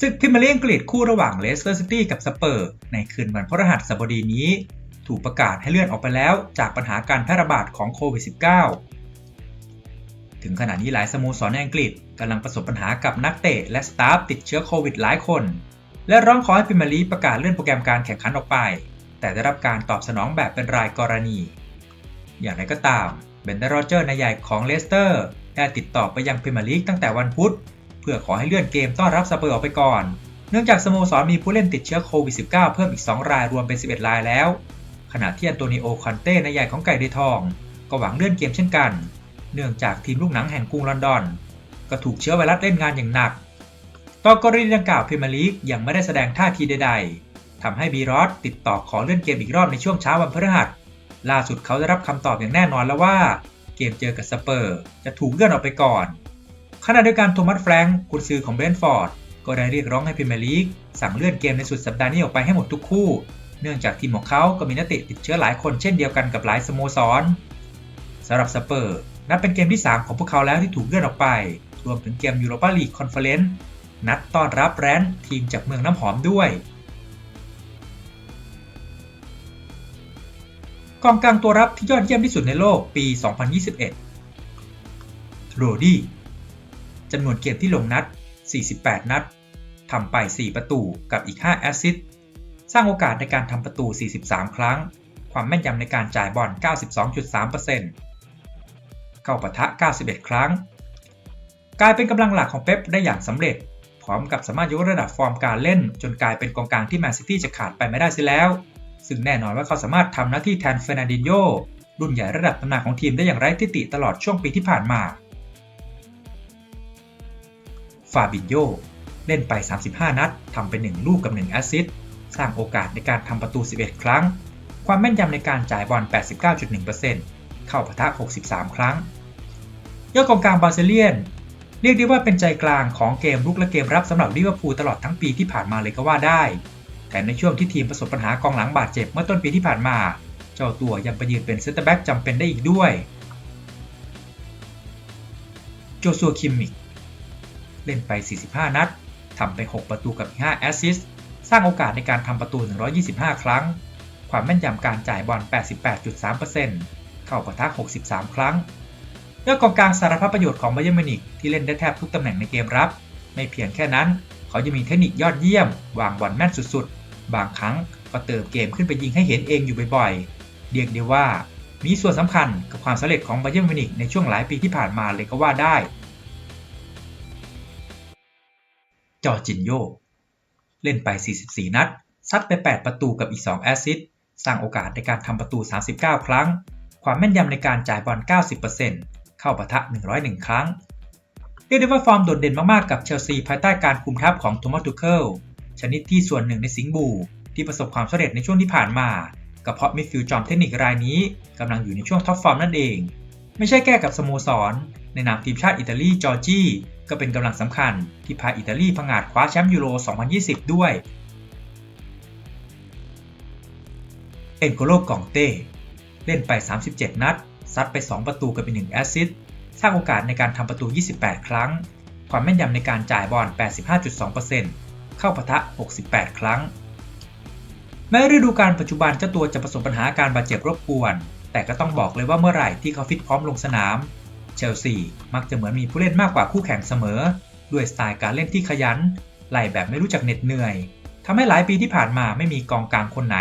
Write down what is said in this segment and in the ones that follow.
ศึกพรีเมียร์ลีกอังกฤษคู่ระหว่างเลสเตอร์ซิตี้กับสเปอร์ ในคืนวันพฤหัสบดีนี้ ถูกประกาศให้เลื่อนออกไปแล้วจากปัญหาการแพร่ระบาดของโควิด -19 ถึงขณะนี้หลายสโมสรในอังกฤษกำลังประสบปัญหากับนักเตะและสตาฟติดเชื้อโควิดหลายคน และร้องขอให้พรีเมียร์ลีกประกาศเลื่อนโปรแกรมการแข่งขันออกไป แต่ได้รับการตอบสนองแบบเป็นรายกรณี อย่างไรก็ตามเบนเดอร์โรเจอร์นายใหญ่ของเลสเตอร์ได้ติดต่อไปยังพรีเมียร์ลีกตั้งแต่วันพุธ เพื่อขอให้เลื่อนเกมต้อนรับสเปอร์ออกไปก่อน เนื่องจากสโมสรมีผู้เล่นติดเชื้อโควิด -19 เพิ่มอีก 2 รายรวมเป็น 11 รายแล้ว ขณะที่อันโตนิโอคอนเต้นายใหญ่ของไก่เดทอง ก็หวังเลื่อนเกมเช่นกัน เนื่องจากทีมลูกหนังแห่งกรุงลอนดอน ก็ถูกเชื้อไวรัสเล่นงานอย่างหนักต่อกรณีดังกล่าวพรีเมียร์ลีกยังไม่ได้แสดงท่าทีใดๆทำให้บีรอสติดต่อขอเลื่อนเกมอีกรอบในช่วงเช้าวันพฤหัสล่าสุดเขาได้รับคำตอบอย่างแน่นอนแล้วว่า เกมเจอกับสเปอร์ จะถูกเลื่อนออกไปก่อน ขณะเดียวกันโทมัสแฟรงค์กุนซือของเบรนฟอร์ดก็ได้เรียกร้องให้พรีเมียร์ลีกสั่งเลื่อนเกมในสุดสัปดาห์นี้ออกไปให้หมดทุกคู่ เนื่องจากทีมของเขาก็มีนักเตะติดเชื้อหลายคนเช่นเดียวกันกับหลายสโมสรสำหรับสเปอร์นับเป็นเกมที่ 3 ของพวกเขาแล้วที่ถูกเลื่อนออกไป รวมถึงเกมยูโรปาลีกคอนเฟอเรนซ์นัดต้อนรับแรนท์ทีมจากเมืองน้ำหอมด้วยกองกลางตัวรับที่ยอดเยี่ยมที่สุดในโลกปี 2021 โรดี้ จำนวนเกมที่ลงนัด 48 นัดทำไป 4 ประตูกับอีก 5 แอสซิสต์สร้างโอกาสในการทำประตู 43 ครั้ง ความแม่นยำในการจ่ายบอล 92.3%เข้าปะทะ 91 ครั้ง กลายเป็นกำลังหลักของเป๊ปได้อย่างสำเร็จ พร้อมกับสามารถยกระดับฟอร์มการเล่น จนกลายเป็นกองกลางที่แมนซิตี้จะขาดไปไม่ได้เสียแล้ว ซึ่งแน่นอนว่าเขาสามารถทำหน้าที่แทนเฟรนันดินโยรุ่นใหญ่ระดับตำนานของทีมได้อย่างไร้ทิฏฐิตลอดช่วงปีที่ผ่านมา ฟาบินโยเล่นไป 35 นัดทำไป 1 ลูกกับ 1 แอสซิสต์สร้างโอกาสในการทำประตู 11 ครั้ง ความแม่นยำในการจ่ายบอล 89.1%เข้าปะทะ 63 ครั้ง ยอดกองกลางบาเซเลียน เรียกได้ว่าเป็นใจกลางของเกมรุกและเกมรับสำหรับลิเวอร์พูลตลอดทั้งปีที่ผ่านมาเลยก็ว่าได้ แต่ในช่วงที่ทีมประสบปัญหากองหลังบาดเจ็บเมื่อต้นปีที่ผ่านมา เจ้าตัวยังไปยืนเป็นเซนเตอร์แบ็กจำเป็นได้อีกด้วย โจซัวคิมมิก เล่นไป 45 นัดทำไป 6 ประตูกับอีก5แอสซิสต์สร้างโอกาสในการทำประตู 125 ครั้ง ความแม่นยำการจ่ายบอล 88.3%เข้าปะทะ63 ครั้งยอดกองกลางสารพัดประโยชน์ของไบเยอร์มินิกที่เล่นได้แทบทุกตำแหน่งในเกมรับ ไม่เพียงแค่นั้น เขายังมีเทคนิคยอดเยี่ยม วางบอลแม่นสุดๆ บางครั้งก็เติมเกมขึ้นไปยิงให้เห็นเองอยู่บ่อยๆ เรียกได้ว่ามีส่วนสำคัญกับความสำเร็จของไบเยอร์มินิกในช่วงหลายปีที่ผ่านมาเลยก็ว่าได้ จอจินโย เล่นไป 44 นัด ซัดไป 8 ประตูกับอีก 2 แอสซิสต์ สร้างโอกาสในการทำประตู 39 ครั้ง ความแม่นยำในการจ่ายบอล 90%เข้าปะทะ 101 ครั้ง เรียกได้ว่าฟอร์มโดดเด่นมาก ๆ กับเชลซีภายใต้การคุมทัพของโทมัสทูเคิล ชนิดที่ส่วนหนึ่งในสิงบู ที่ประสบความสำเร็จในช่วงที่ผ่านมาก็เพราะมิดฟิลด์จอมเทคนิครายนี้กำลังอยู่ในช่วงท็อปฟอร์มนั่นเอง ไม่ใช่แก้กับสโมสร ในนามทีมชาติอิตาลีจอร์จี ก็เป็นกำลังสำคัญที่พาอิตาลีผงาดคว้าแชมป์ยูโร 2020 ด้วย เอ็นโกโลกองเต้ เล่นไป 37 นัด ซัดไป 2 ประตูกับอีก1แอสซิสต์สร้างโอกาสในการทำประตู 28 ครั้ง ความแม่นยำในการจ่ายบอล 85.2%เข้าปะทะ 68 ครั้ง แม้ฤดูกาลปัจจุบันเจ้าตัวจะประสบปัญหาการบาดเจ็บรบกวน แต่ก็ต้องบอกเลยว่าเมื่อไหร่ที่เขาฟิตพร้อมลงสนาม เชลซีมักจะเหมือนมีผู้เล่นมากกว่าคู่แข่งเสมอ ด้วยสไตล์การเล่นที่ขยัน ไล่แบบไม่รู้จักเหน็ดเหนื่อยทำให้หลายปีที่ผ่านมาไม่มีกองกลางคนไหน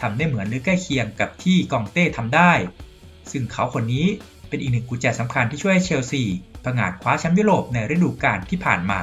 ทำได้เหมือนหรือใกล้เคียงกับที่กองเต้ทำได้ ซึ่งเขาคนนี้เป็นอีกหนึ่งกุญแจสำคัญที่ช่วยให้เชลซีผงาดคว้าแชมป์ยุโรปในฤดูกาลที่ผ่านมา